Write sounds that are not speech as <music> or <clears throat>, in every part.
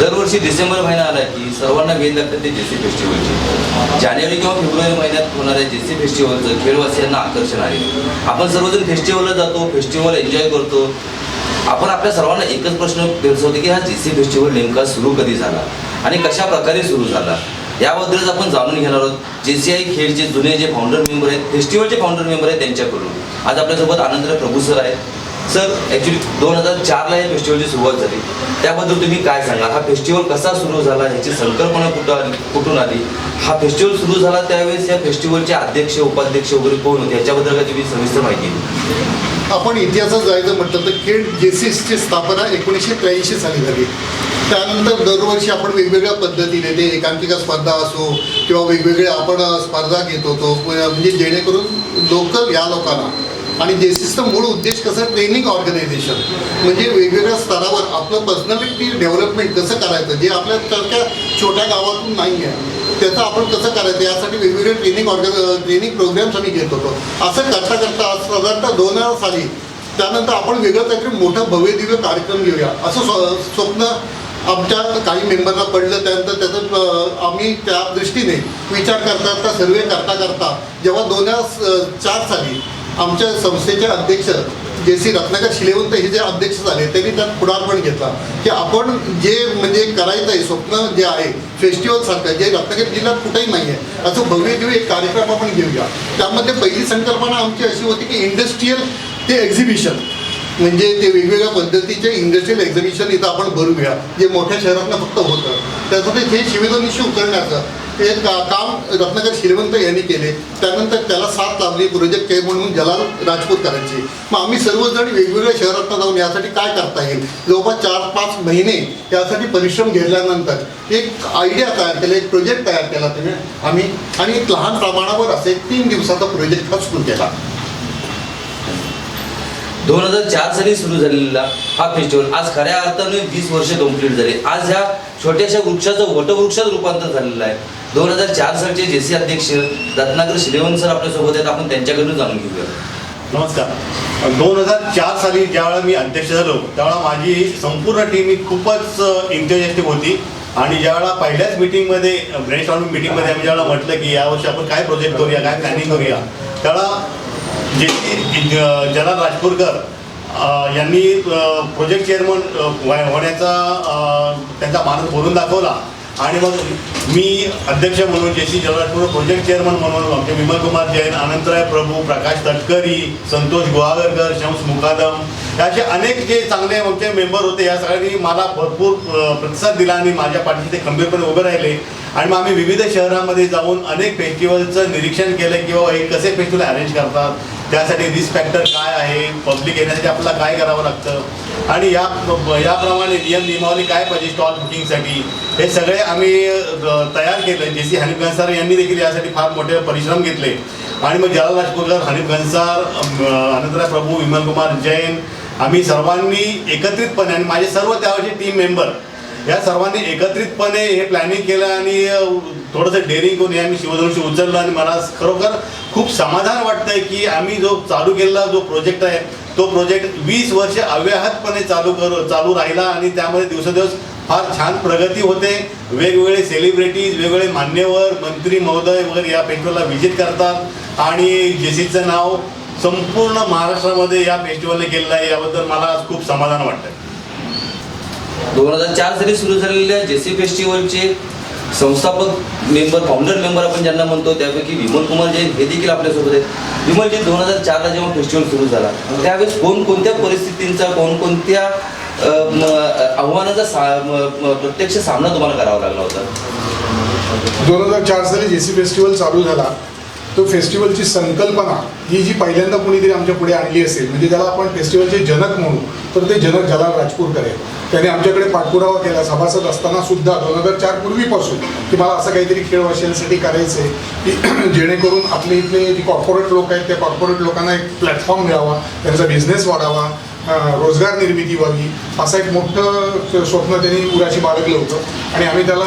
दरवर्षी डिसेंबर महिना आला की सर्वांना वेध लागतात ते जेसी फेस्टिवलची. जानेवारी किंवा फेब्रुवारी महिन्यात होणाऱ्या जेसी फेस्टिवलचं खेळवासियांना आकर्षण आहे. आपण सर्वजण फेस्टिवलला जातो फेस्टिवल एन्जॉय करतो. आपण आपल्या सर्वांना एकच प्रश्न भेटतो की हा जेसी फेस्टिवल नेमका सुरू कधी झाला आणि कशा प्रकारे सुरू झाला? याबद्दलच आपण जाणून घेणार आहोत. जे सी आय खेळचे जुने जे फाउंडर मेंबर आहेत फेस्टिवलचे फाउंडर मेंबर आहेत त्यांच्याकडून. आज आपल्यासोबत आनंदराव प्रभू सर आहेत. सर ॲक्च्युली दोन हजार चारला या फेस्टिवलची सुरुवात झाली. त्याबद्दल तुम्ही काय सांगाल? हा फेस्टिवल कसा सुरू झाला? ह्याची संकल्पना कुठं आली? कुठून आली? हा फेस्टिवल सुरू झाला त्यावेळेस या फेस्टिवलचे अध्यक्ष उपाध्यक्ष वगैरे कोण होते? याच्याबद्दल काय तुम्ही सविस्तर माहिती आपण इतिहासात जायचं म्हटलं तर खेड जेसीसची स्थापना एकोणीसशे त्र्याऐंशी साली झाली. त्यानंतर दरवर्षी आपण वेगवेगळ्या पद्धतीने ते एकांकिका स्पर्धा असो किंवा वेगवेगळ्या आपण स्पर्धा घेत होतो. म्हणजे जेणेकरून लोकल या लोकांना आणि जेसीसचं मूळ उद्देश कसं ट्रेनिंग ऑर्गनायझेशन म्हणजे वेगवेगळ्या स्तरावर आपलं पर्सनॅलिटी डेव्हलपमेंट कसं करायचं? जे आपल्या सारख्या छोट्या गावातून नाही आहे. त्याचं आपण कसं करायचं? यासाठी वेगवेगळे ट्रेनिंग ऑर्गन ट्रेनिंग प्रोग्राम्स आम्ही घेत होतो. असं करता करता आज साधारणतः दोन हजार साली त्यानंतर आपण वेगळं काहीतरी मोठं भव्य दिव्य कार्यक्रम घेऊया. असं स्व- स्वप्न आमच्या काही मेंबरला पडलं. त्यानंतर त्याचं आम्ही त्या दृष्टीने विचार करता करता सर्वे करता करता जेव्हा दोन हजार चार साली आमच्या संस्थेचे अध्यक्ष जे सी रत्नाकर शिलेवंत हे जे अध्यक्ष झाले त्यांनी त्यात पुढारपण घेतला. की आपण जे म्हणजे करायचं आहे स्वप्न जे आहे फेस्टिवल सारखं जे रत्नागिरी जिल्ह्यात कुठेही नाही आहे असं भव्य दिव्य एक कार्यक्रम आपण घेऊया. त्यामध्ये पहिली संकल्पना आमची अशी होती की इंडस्ट्रीयल ते एक्झिबिशन म्हणजे ते वेगवेगळ्या पद्धतीचे इंडस्ट्रियल एक्झिबिशन इथं आपण भरूया जे मोठ्या शहरातनं फक्त होतं. त्यासाठी हे शिवेदनिशी उतरण्याचं ते का काम रत्नाकर श्रीवंत यांनी केले. त्यानंतर त्याला साथ लावली प्रोजेक्ट के म्हणून जलाल राजपूतकरांची. मग आम्ही सर्वजण वेगवेगळ्या शहरात जाऊन यासाठी काय करता येईल? जवळपास चार पाच महिने यासाठी परिश्रम घेतल्यानंतर एक आयडिया तयार केला एक प्रोजेक्ट तयार केला त्याने आम्ही. आणि एक लहान प्रमाणावर असे तीन दिवसाचा प्रोजेक्ट हा सुरू केला. दोन हजार चार साली सुरू झालेला हा फेस्टिवल आज खऱ्या अर्थाने वीस वर्ष कंप्लीट झाले. आज ह्या छोट्याशा वृक्षाचं वटवृक्षात रूपांतर झालेलं आहे. दोन हजार चार सालचे जे सी अध्यक्ष रत्नाकर श्रीवंत सर आपल्यासोबत आहेत. आपण त्यांच्याकडून जाणून घेऊया. नमस्कार. दोन हजार चार साली ज्यावेळेला मी अध्यक्ष झालो त्यावेळेला माझी संपूर्ण टीम ही खूपच इंटरेस्टिंग होती. आणि ज्यावेळेला पहिल्याच मिटिंगमध्ये ब्रेन स्टॉर्मिंग मिटिंगमध्ये आम्ही ज्यावेळेला म्हटलं की यावर्षी आपण काय प्रोजेक्ट करूया काय प्लॅनिंग करूया त्याला जे की राजपूरकर यांनी प्रोजेक्ट चेअरमन होण्याचा त्यांचा मानस बोलून दाखवला. आणि मग मी अध्यक्ष म्हणून जे सी जलराजपूर प्रोजेक्ट चेअरमन म्हणून आमचे विमल कुमार जैन अनंतराय प्रभू प्रकाश तटकरी संतोष गुहागरकर शम्स मुकादम याचे अनेक जे चांगले आमचे मेंबर होते या सगळ्यांनी मला भरपूर प्रतिसाद दिला आणि माझ्या पाठीशी ते खंबीरपणे उभे राहिले. आणि मग आम्ही विविध शहरामध्ये जाऊन अनेक फेस्टिवलचं निरीक्षण केलं किंवा हे कसे फेस्टिवल अरेंज करतात? त्यासाठी रिस्क फॅक्टर काय आहे? पब्लिक येण्यासाठी आपल्याला काय करावं लागतं? आणि या याप्रमाणे नियम नियमावली काय पाहिजे स्टॉल बुकिंगसाठी हे सगळे आम्ही तयार केलं जे सी हनीफ गन्सार यांनी देखील यासाठी फार मोठे परिश्रम घेतले. आणि मग जलाल राजपूरकर हनीफ गन्सार अनंतराज प्रभू विमल कुमार जैन आम्ही सर्वांनी एकत्रितपणे आणि माझे सर्व त्यावेळेचे टीम मेंबर या सर्वांनी एकत्रितपणे हे प्लॅनिंग केलं आणि थोडंसं डेअरिंग करून हे आम्ही शिवधनुष्य उचललं आणि मला खरोखर खूप समाधान वाटतंय की आम्ही जो चालू केलेला जो प्रोजेक्ट आहे तो प्रोजेक्ट वीस वर्ष अव्याहतपणे चालू कर चालू राहिला आणि त्यामध्ये दिवसेदिवस फार छान प्रगती होते. वेगवेगळे सेलिब्रिटीज वेगवेगळे मान्यवर मंत्री महोदय वगैरे या फेस्टिवलला व्हिजिट करतात. आणि जेसीचं नाव संपूर्ण महाराष्ट्रामध्ये या फेस्टिवलने केलेलं आहे याबद्दल मला आज खूप समाधान वाटतं दोन हजार चार साली सुरू झालेल्या जेसी फेस्टिवलचे संस्थापक मेंबर फाउंडर मेंबर आपण ज्यांना म्हणतो त्यापैकी विमल कुमार जैन हे देखील आपल्यासोबत आहेत. विमलजी दोन हजार चारला जेव्हा फेस्टिवल सुरू झाला त्यावेळेस कोणकोणत्या परिस्थितींचा कोणकोणत्या आव्हानाचा सा प्रत्यक्ष सामना तुम्हाला करावा लागला होता? दोन हजार चार साली जे सी फेस्टिवल चालू झाला. तो फेस्टिवलची संकल्पना ही जी पहिल्यांदा कुणीतरी आमच्या पुढे आणली असेल म्हणजे ज्याला आपण फेस्टिवलचे जनक म्हणू तर ते जनक जलाल राजपूरकर आहे त्याने आमच्याकडे पाठपुरावा केला सभासद असताना सुद्धा दोन हजार चार पूर्वीपासून की मला असं काहीतरी खेळ वाशियांसाठी करायचं आहे की <clears throat> जेणेकरून आपले इथले जे कॉर्पोरेट लोक आहेत त्या कॉर्पोरेट लोकांना एक प्लॅटफॉर्म मिळावा त्यांचा बिझनेस वाढावा रोजगार निर्मिती व्हावी. असं एक मोठं स्वप्न त्यांनी उराशी बाळगलं होतं. आणि आम्ही त्याला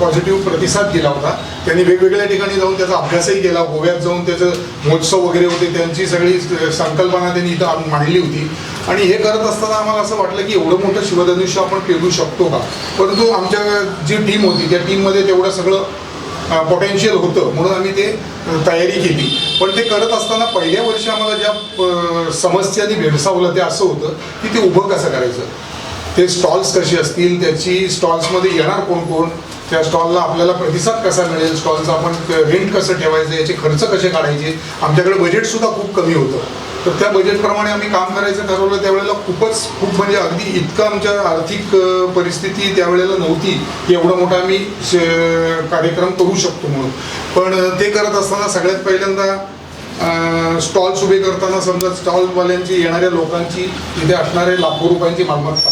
पॉझिटिव्ह प्रतिसाद दिला होता. त्यांनी वेगवेगळ्या ठिकाणी जाऊन त्याचा अभ्यासही केला. गोव्यात जाऊन त्याचं महोत्सव वगैरे होते. त्यांची सगळी संकल्पना त्यांनी इथं मांडली होती. आणि हे करत असताना आम्हाला असं वाटलं की एवढं मोठं शिवधनुष्य आपण पेरू शकतो का? परंतु आमच्या जी टीम होती त्या टीममध्ये तेवढं सगळं पोटेन्शियल होतं. म्हणून आम्ही ते तयारी केली. पण ते करत असताना पहिल्या वर्षी आम्हाला ज्या समस्यांनी भेडसावलं ते असं होतं की ते उभं कसं करायचं? ते स्टॉल्स कसे असतील? त्याची स्टॉल्समध्ये येणार कोण कोण त्या स्टॉलला आपल्याला प्रतिसाद कसा मिळेल? स्टॉलचा आपण रेंट कसं ठेवायचं? याचे खर्च कसे काढायचे? आमच्याकडे बजेटसुद्धा खूप कमी होतं. तर त्या बजेटप्रमाणे आम्ही काम करायचं ठरवलं. त्यावेळेला खूपच खूप म्हणजे अगदी इतकं आमच्या आर्थिक परिस्थिती त्यावेळेला नव्हती. की एवढा मोठा आम्ही कार्यक्रम करू शकतो म्हणून. पण ते करत असताना सगळ्यात पहिल्यांदा स्टॉल्स उभे करताना समजा स्टॉलवाल्यांची येणाऱ्या लोकांची तिथे असणारे लाखो रुपयांची मालमत्ता.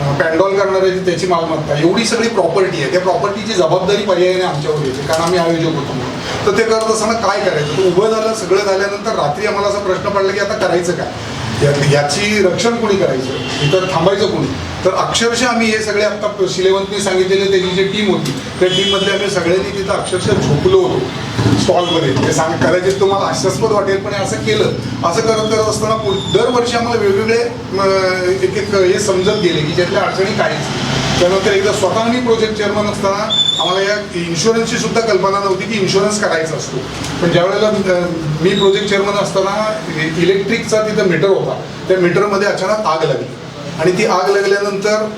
पॅन्डॉल करणाऱ्याची त्याची मालमत्ता एवढी सगळी प्रॉपर्टी आहे. त्या प्रॉपर्टीची जबाबदारी पर्यायाने आमच्यावर येते कारण आम्ही आयोजक होतो म्हणून. तर ते करत असताना काय करायचं? तर उभं झालं सगळं झाल्यानंतर रात्री आम्हाला असा प्रश्न पडला की आता करायचं काय? या- याची रक्षण कोणी करायचं? इतर थांबायचं कोणी? तर अक्षरशः आम्ही हे सगळे आता शिलेवंतनी सांगितलेले त्याची जी टीम होती त्या टीममधले आम्ही सगळ्यांनी तिथं अक्षरशः झोपलो होतो. स्टॉलमध्ये ते सांग कदाचित तुम्हाला हास्यास्पद वाटेल पण असं केलं. असं करत करत असताना दरवर्षी आम्हाला वेगवेगळे एक एक हे समजत गेले की ज्यातल्या अडचणी काहीच. त्यानंतर एकदा स्वतः मी प्रोजेक्ट चेअरमन असताना आम्हाला या इन्शुरन्सची सुद्धा कल्पना नव्हती की इन्शुरन्स करायचा असतो. पण ज्यावेळेला मी प्रोजेक्ट चेअरमन असताना इलेक्ट्रिकचा तिथं मीटर होता. त्या मीटरमध्ये अचानक आग लागली. आणि ती आग लागल्यानंतर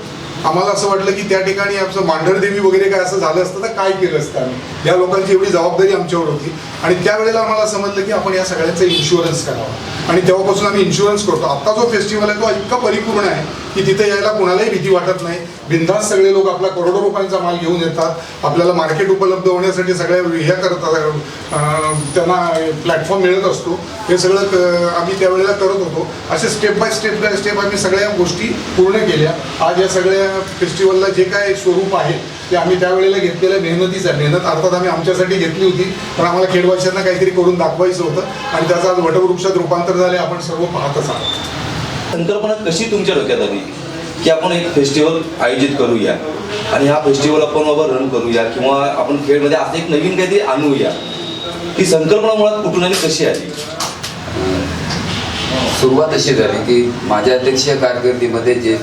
आम्हाला असं वाटलं की त्या ठिकाणी आमचं मांढरदेवी वगैरे काय असं झालं असतं तर काय केलं असतं आम्ही? या लोकांची एवढी जबाबदारी आमच्यावर होती. आणि त्यावेळेला आम्हाला समजलं की आपण या सगळ्यांचा इन्शुरन्स करावा. आणि तेव्हापासून आम्ही इन्शुरन्स करतो. आत्ता जो फेस्टिवल आहे तो इतका परिपूर्ण आहे की तिथे यायला कोणालाही भीती वाटत नाही. बिंदास सगळे लोक आपला करोडो रुपयांचा माल घेऊन येतात. आपल्याला मार्केट उपलब्ध होण्यासाठी सगळ्या ह्या करतात. त्यांना प्लॅटफॉर्म मिळत असतो. हे सगळं क- आम्ही त्यावेळेला करत होतो. असे step by step by step आम्ही सगळ्या गोष्टी पूर्ण केल्या. आज या सगळ्या फेस्टिवलला जे काय स्वरूप आहे ते आम्ही त्यावेळेला घेतलेल्या मेहनतीच आहे. मेहनत अर्थात आम्ही आमच्यासाठी घेतली होती पण आम्हाला खेडवाशांना काहीतरी करून दाखवायचं होतं आणि त्याचं आज वटवृक्षात रूपांतर झाले आपण सर्व पाहतच आहोत. संकल्पना कशी तुमच्या डोक्यात आली की आपण एक फेस्टिवल आयोजित करूया आणि हा फेस्टिवल आपण बाबा रन करूया किंवा आपण खेळमध्ये असं एक नवीन काहीतरी आणूया? ही संकल्पना मुळात कुठून आणि कशी आली? सुरुवात अशी झाली की माझ्या अध्यक्षीय कारकिर्दीमध्ये जे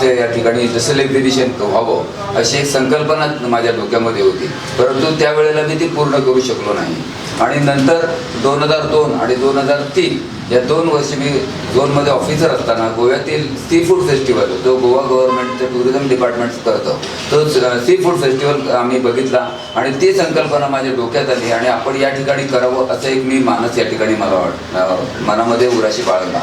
ते या ठिकाणी जसं एक्झिबिशन व्हावं अशी एक संकल्पना माझ्या डोक्यामध्ये होती. परंतु त्यावेळेला मी ती पूर्ण करू शकलो नाही. आणि नंतर दोन हजार दोन आणि दोन हजार तीन या दोन वर्षी मी झोनमध्ये ऑफिसर असताना गोव्यातील सी फूड फेस्टिवल जो गोवा गव्हर्नमेंटचे टुरिझम डिपार्टमेंट करतं तो सी फूड फेस्टिवल आम्ही बघितला आणि ती संकल्पना माझ्या डोक्यात आली आणि आपण या ठिकाणी करावं असं एक मी मानस या ठिकाणी मला वाट मनामध्ये उराशी बाळगला.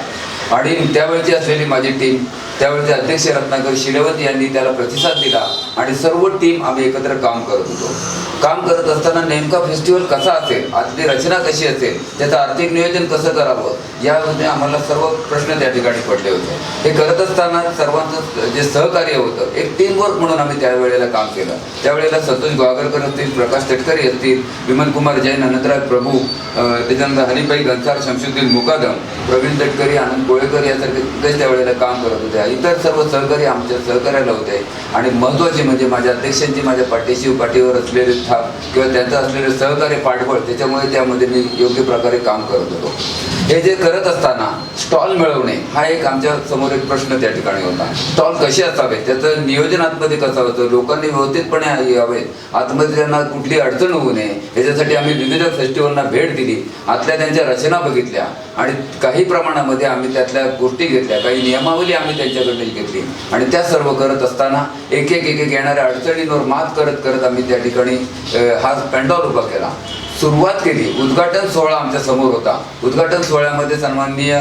आणि त्यावेळची असलेली माझी टीम त्यावेळेचे अध्यक्ष रत्नाकर शिलेवत यांनी त्याला प्रतिसाद दिला आणि सर्व टीम आम्ही एकत्र काम करत होतो. काम करत असताना नेमका फेस्टिवल कसा असेल आतली रचना कशी असेल त्याचं आर्थिक नियोजन कसं करावं यामध्ये आम्हाला सर्व प्रश्न त्या ठिकाणी पडले होते. हे करत असताना सर्वांचं जे सहकार्य होतं एक टीमवर्क म्हणून आम्ही त्यावेळेला काम केलं. त्यावेळेला सतोष गावकरकर असतील प्रकाश तटकरे असतील विमल कुमार जैन अनंतराज प्रभू त्याच्यानंतर हरिभाई गंसार शमशुद्दीन मुकादम प्रवीण तटकरी आनंद कोळेकर यासारखे त्यावेळेला काम करत होते. इतर सर्व सहकारी आमच्या सहकार्याला होते. आणि महत्त्वाचे म्हणजे माझ्या अध्यक्षांची माझ्या पाठीशी पाठीवर असलेले थाप किंवा त्यांचं असलेले सहकार्य पाठबळ त्याच्यामुळे त्यामध्ये मी योग्य प्रकारे काम करत होतो. हे जे करत असताना स्टॉल मिळवणे हा एक आमच्यासमोर एक प्रश्न त्या ठिकाणी होता. स्टॉल कसे असावे? त्याचं नियोजन आतमध्ये कसं होतं लोकांनी व्यवस्थितपणे यावे. आतमध्ये त्यांना कुठली अडचण होऊ नये. याच्यासाठी आम्ही विविध फेस्टिवलना भेट दिली. आतल्या त्यांच्या रचना बघितल्या. आणि काही प्रमाणामध्ये आम्ही त्यातल्या गोष्टी घेतल्या काही नियमावली आम्ही त्यांच्याकडे घेतली. आणि त्या सर्व करत असताना एक एक एक एक येणाऱ्या अडचणींवर मात करत करत आम्ही त्या ठिकाणी हा पेंडॉल उभा केला. सुरुवात केली. उद्घाटन सोहळा आमच्यासमोर होता. उद्घाटन सोहळ्यामध्ये सन्माननीय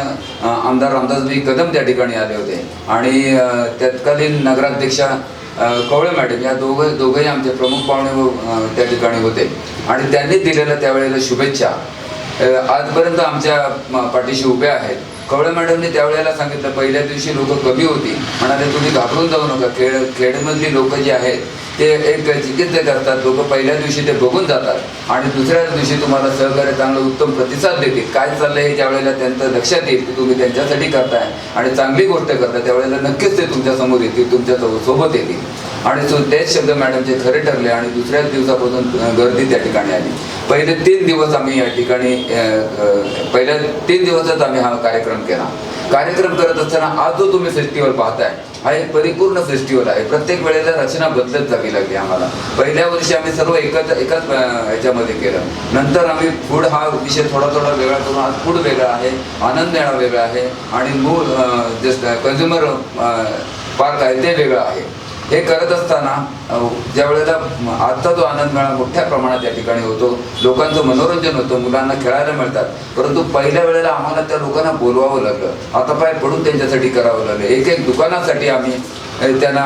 आमदार रामदासभाई कदम त्या ठिकाणी आले होते. आणि तत्कालीन नगराध्यक्षा कवळे मॅडम या दोघं दोघंही आमचे प्रमुख पाहुणे व, त्या ठिकाणी होते. आणि त्यांनी दिलेल्या त्यावेळेला शुभेच्छा. आजपर्यंत आमच्या पाठीशी उभ्या आहेत. कवळे मॅडमने त्यावेळेला सांगितलं पहिल्या दिवशी लोक कमी होती. म्हणाले तुम्ही घाबरून जाऊ नका. खेळ खेडमधली लोक जी आहेत ते एक चिकित्सा करतात. लोक पहिल्या दिवशी ते बघून जातात आणि दुसऱ्या दिवशी तुम्हाला सहकार्य चांगलं उत्तम प्रतिसाद देतील. काय चाललंय हे ज्यावेळेला त्यांचं लक्षात येईल की तुम्ही त्यांच्यासाठी करताय आणि चांगली गोष्ट करताय त्यावेळेला नक्कीच ते तुमच्यासमोर येतील तुमच्यासोबत येतील. आणि तेच शब्द मॅडमचे खरे ठरले आणि दुसऱ्याच दिवसापासून गर्दी त्या ठिकाणी आली. पहिले तीन दिवस आम्ही या ठिकाणी पहिल्या तीन दिवसच आम्ही हा कार्यक्रम केला. कार्यक्रम करत असताना आज जो तुम्ही फेस्टिवल पाहताय. हा एक परिपूर्ण फेस्टिवल आहे. प्रत्येक वेळेला रचना बदलत जावी लागली आम्हाला. पहिल्या वर्षी आम्ही सर्व एकच एकाच ह्याच्यामध्ये केलं. नंतर आम्ही फूड हा विषय थोडा थोडा वेगळा करून आज फूड वेगळा आहे आनंद मेळा वेगळा आहे आणि मूळ जस्ट कन्झ्युमर पार्क आहे ते वेगळं आहे. हे करत असताना ज्या वेळेला आजचा जो आनंद मेळा मोठ्या प्रमाणात या ठिकाणी होतो. लोकांचं मनोरंजन होतं मुलांना खेळायला मिळतात. परंतु पहिल्या वेळेला आम्हाला त्या लोकांना बोलवावं लागलं. आता पाय पडून त्यांच्यासाठी करावं लागलं. एक एक दुकानासाठी आम्ही त्यांना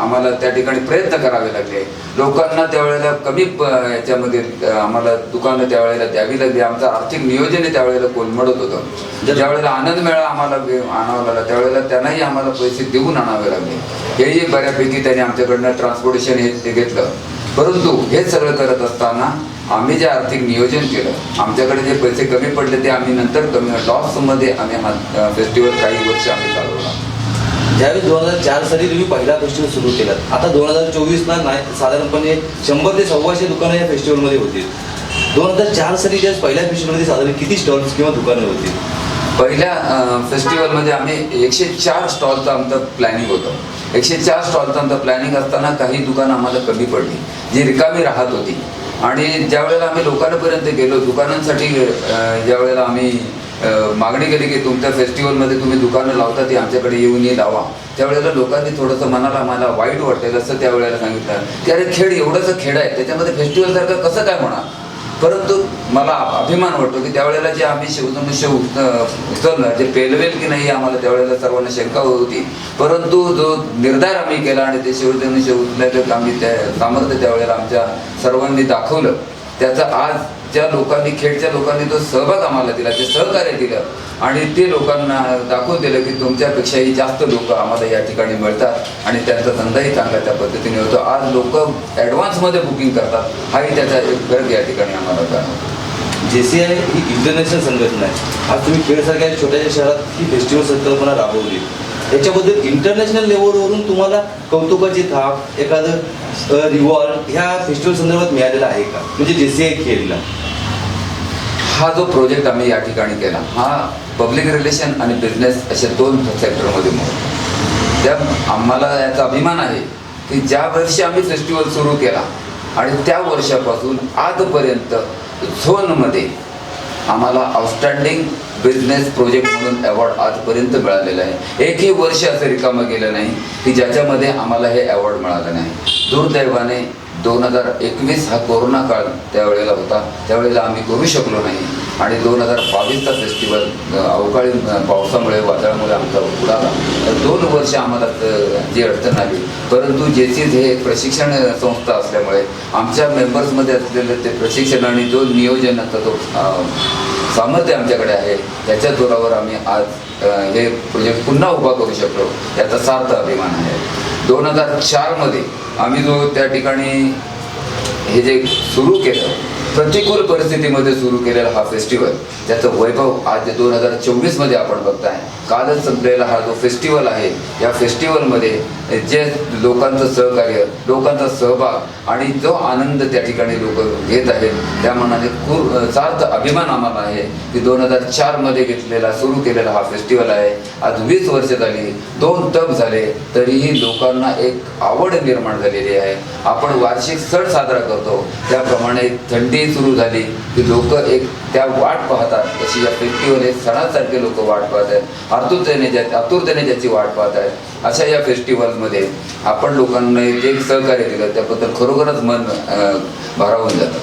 आम्हाला त्या ठिकाणी प्रयत्न करावे लागले. लोकांना त्यावेळेला कमी याच्यामध्ये आम्हाला दुकानं त्यावेळेला द्यावी लागली. आमचं आर्थिक नियोजन त्यावेळेला कोलमडत होतं. ज्यावेळेला आनंद मेळा आम्हाला आणावा लागला त्यावेळेला त्यांनाही आम्हाला पैसे देऊन आणावे लागले. हेही बऱ्यापैकी त्यांनी आमच्याकडनं ट्रान्सपोर्टेशन हे ते घेतलं. परंतु हे सगळं करत असताना आम्ही जे आर्थिक नियोजन केलं आमच्याकडे जे पैसे कमी पडले ते आम्ही नंतर कमी लॉसमध्ये आम्ही हा फेस्टिवल काही वर्ष आम्ही चालवलं. ज्यावेळी दोन हजार चार साली तुम्ही पहिला फेस्टिवल सुरू केला आता दोन हजार चोवीसला नाही साधारणपणे शंभर ते सव्वाशे दुकानं या फेस्टिवलमध्ये होती दोन हजार चार साली ज्या पहिल्या फेस्टिवलमध्ये साधारण किती स्टॉल्स किंवा दुकानं होती? पहिल्या फेस्टिवलमध्ये आम्ही एकशे चार स्टॉलचं आमचं प्लॅनिंग होतं. एकशे चार स्टॉलचं आमचं प्लॅनिंग असताना काही दुकानं आम्हाला कमी पडली जी रिकामी राहत होती. आणि ज्या वेळेला आम्ही लोकांपर्यंत गेलो दुकानांसाठी ज्या वेळेला आम्ही मागणी केली की तुमच्या फेस्टिवलमध्ये तुम्ही दुकानं लावता ती आमच्याकडे येऊन ये लावा. त्यावेळेला लोकांनी थोडंसं मनाला मला वाईट वाटेल असं त्यावेळेला सांगितलं. की अरे खेळ एवढंसं खेड आहे त्याच्यामध्ये फेस्टिवलसारखं कसं काय होणार? परंतु मला अभिमान वाटतो की त्यावेळेला जे आम्ही शिवधनुष्य उत- उचललं जे पेलवेल की नाही आम्हाला त्यावेळेला सर्वांना शंका होती. परंतु जो निर्धार आम्ही केला आणि ते शिवधनुष्य उचलायचं आम्ही त्या सामर्थ्य त्यावेळेला आमच्या सर्वांनी दाखवलं त्याचा आज ज्या लोकांनी खेडच्या लोकांनी तो सहभाग आम्हाला दिला ते सहकार्य दिलं आणि ते लोकांना दाखवून दिलं की तुमच्यापेक्षाही जास्त लोक आम्हाला या ठिकाणी मिळतात आणि त्यांचा धंदाही चांगला त्या पद्धतीने होतो. आज लोक ॲडव्हान्समध्ये बुकिंग करतात. हाही त्याचा एक गर्ग या ठिकाणी आम्हाला जाणवतो. जे सी आय ही इंटरनॅशनल संघटना आहे. आज तुम्ही खेळसारख्या छोट्याशा शहरात ही फेस्टिवल संकल्पना राबवली. याच्याबद्दल इंटरनॅशनल लेवलवरून तुम्हाला कौतुकाची थाप एखादं रिवॉर्ड ह्या फेस्टिवल संदर्भात मिळालेला आहे का? म्हणजे जे सी आय खेळला. हा जो प्रोजेक्ट आम्ही या ठिकाणी केला हा पब्लिक रिलेशन आणि बिझनेस अशा दोन सेक्टरमध्ये मोड त्या आम्हाला याचा अभिमान आहे की ज्या वर्षी आम्ही फेस्टिवल सुरू केला आणि त्या वर्षापासून आजपर्यंत झोनमध्ये आम्हाला आउटस्टँडिंग बिझनेस प्रोजेक्ट म्हणून अवॉर्ड आजपर्यंत मिळालेला आहे. एकही वर्ष असं रिकामं गेलं नाही की ज्याच्यामध्ये आम्हाला हे अवॉर्ड मिळालं नाही. दुर्दैवाने दोन हजार एकवीस हा कोरोना काळ त्यावेळेला होता. त्यावेळेला आम्ही करू शकलो नाही. आणि दोन हजार बावीसचा फेस्टिवल अवकाळी पावसामुळे वादळामुळे आमचा उडाला तर दोन वर्ष आम्हाला जी अडचण आली. परंतु जे सी हे प्रशिक्षण संस्था असल्यामुळे आमच्या मेंबर्समध्ये असलेलं ते प्रशिक्षण आणि जो नियोजनाचा जो सामर्थ्य आमच्याकडे आहे त्याच्या जोरावर आम्ही आज हे प्रोजेक्ट पुन्हा उभा करू शकलो. याचा सार्थ अभिमान आहे. दोन हजार चारमध्ये आम्ही जो त्या ठिकाणी हे जे सुरू केलं प्रतिकूल परिस्थितीमध्ये सुरू केलेला हा फेस्टिवल त्याचं वैभव आज दोन हजार चोवीसमध्ये आपण बघताय. कालच संपलेला हा जो फेस्टिवल आहे या फेस्टिवलमध्ये जे लोकांचं सहकार्य लोकांचा सहभाग आणि जो आनंद त्या ठिकाणी लोक घेत आहेत त्या मनाने खूप सार्थ अभिमान आम्हाला आहे की दोन हजार चारमध्ये घेतलेला सुरू केलेला हा फेस्टिवल आहे. आज वीस वर्ष झाली दोन तप झाले तरीही लोकांना एक आवड निर्माण झालेली आहे. आपण वार्षिक सण साजरा करतो त्याप्रमाणे थंडी सुरू झाली की लोक एक त्या वाट पाहतात तशी या फेस्टिवल हे सणासारखे लोक वाट पाहत आहेत आतुरतेने ज्या आतुरतेने ज्याची वाट पाहत आहेत अशा या फेस्टिवलमध्ये आपण लोकांना जे सहकार्य दिलं त्याबद्दल खरोखरच मन अं, भारावून जातं.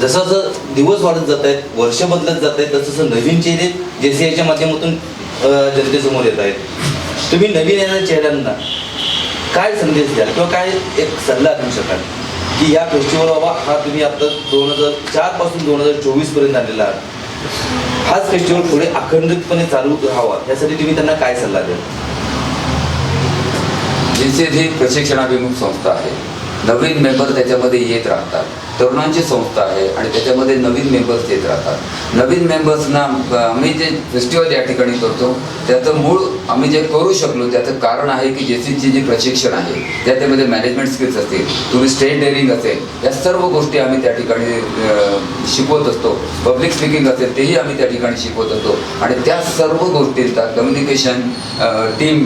जसं जसं दिवस वाढत जात आहेत वर्ष बदलत जात आहेत तसं नवीन चेहरे जे सी आयच्या माध्यमातून जनतेसमोर येत आहेत. तुम्ही नवीन येणाऱ्या चेहऱ्यांना काय संदेश द्याल किंवा काय एक सल्ला देऊ शकाल? की या फेस्टिवल बाबा हा तुम्ही आता दोन हजार चारपासून दोन हजार चोवीसपर्यंत आलेला आहात. हाच फेस्टिवल पुढे अखंडितपणे चालू राहावा. यासाठी तुम्ही त्यांना काय सल्ला द्याल? जे ही प्रशिक्षणाभिमुख संस्था आहे. नवीन मेंबर त्याच्यामध्ये येत राहतात. तरुणांची संस्था आहे आणि त्याच्यामध्ये नवीन मेंबर्स येत राहतात. नवीन मेंबर्सना आम्ही जे फेस्टिवल या ठिकाणी करतो त्याचं मूळ आम्ही जे करू शकलो त्याचं कारण आहे की जेसीची जी प्रशिक्षण आहे त्याच्यामध्ये मॅनेजमेंट स्किल्स असतील तुम्ही स्टेट डेअरिंग असेल या सर्व गोष्टी आम्ही त्या ठिकाणी शिकवत असतो. पब्लिक स्पीकिंग असेल तेही आम्ही त्या ठिकाणी शिकवत असतो. आणि त्या सर्व गोष्टींचा कम्युनिकेशन टीम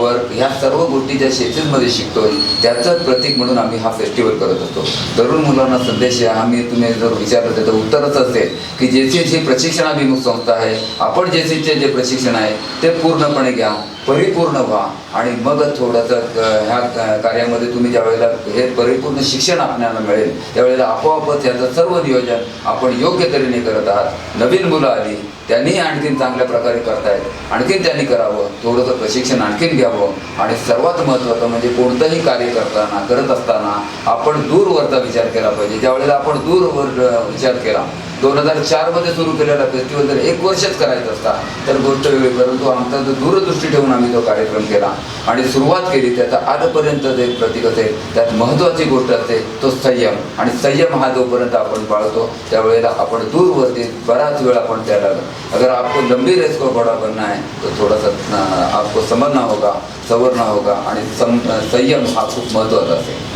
वर्क ह्या सर्व गोष्टी ज्या शेतीमध्ये शिकतो त्याचं प्रतीक म्हणून आम्ही हा फेस्टिवल करत असतो. तरुण मुलांना संदेश आहे. आम्ही तुम्ही जर विचारलं त्याचं उत्तरच असेल की जेसीच ही प्रशिक्षणाभिमुख संस्था आहे आपण जेसीचे जे प्रशिक्षण आहे ते पूर्णपणे घ्या परिपूर्ण व्हा. आणि मग थोडंसं ह्या कार्यामध्ये तुम्ही ज्या वेळेला हे परिपूर्ण शिक्षण आपल्याला मिळेल त्यावेळेला आपोआपच याचं सर्व नियोजन आपण योग्य तऱ्हेने करत आहात. नवीन मुलं आली त्यांनी आणखीन चांगल्या प्रकारे करतायत. आणखीन त्यांनी करावं. थोडंसं प्रशिक्षण आणखीन घ्यावं. आणि सर्वात महत्त्वाचं म्हणजे कोणतंही कार्य करताना करत असताना आपण दूरवरचा विचार केला पाहिजे. ज्या वेळेला आपण दूरवर विचार केला दोन हजार चारमध्ये सुरू केलेला फेस्टिवल जर एक वर्षच करायचा असता तर गोष्ट वेगळी. परंतु आमचा जो दूरदृष्टी ठेवून आम्ही तो कार्यक्रम केला आणि सुरुवात केली त्याचा आजपर्यंत जे प्रतीक असेल त्यात महत्त्वाची गोष्ट असते तो संयम. आणि संयम हा जोपर्यंत आपण पाळतो त्यावेळेला आपण दूरवरती बराच वेळ आपण त्याला अगर आपको लंबी रेस को बड़ा बनना है तो थोड़ा सा आपको समझना होगा सवरना होगा आणि सम संयम हा खूप महत्त्वाचा असेल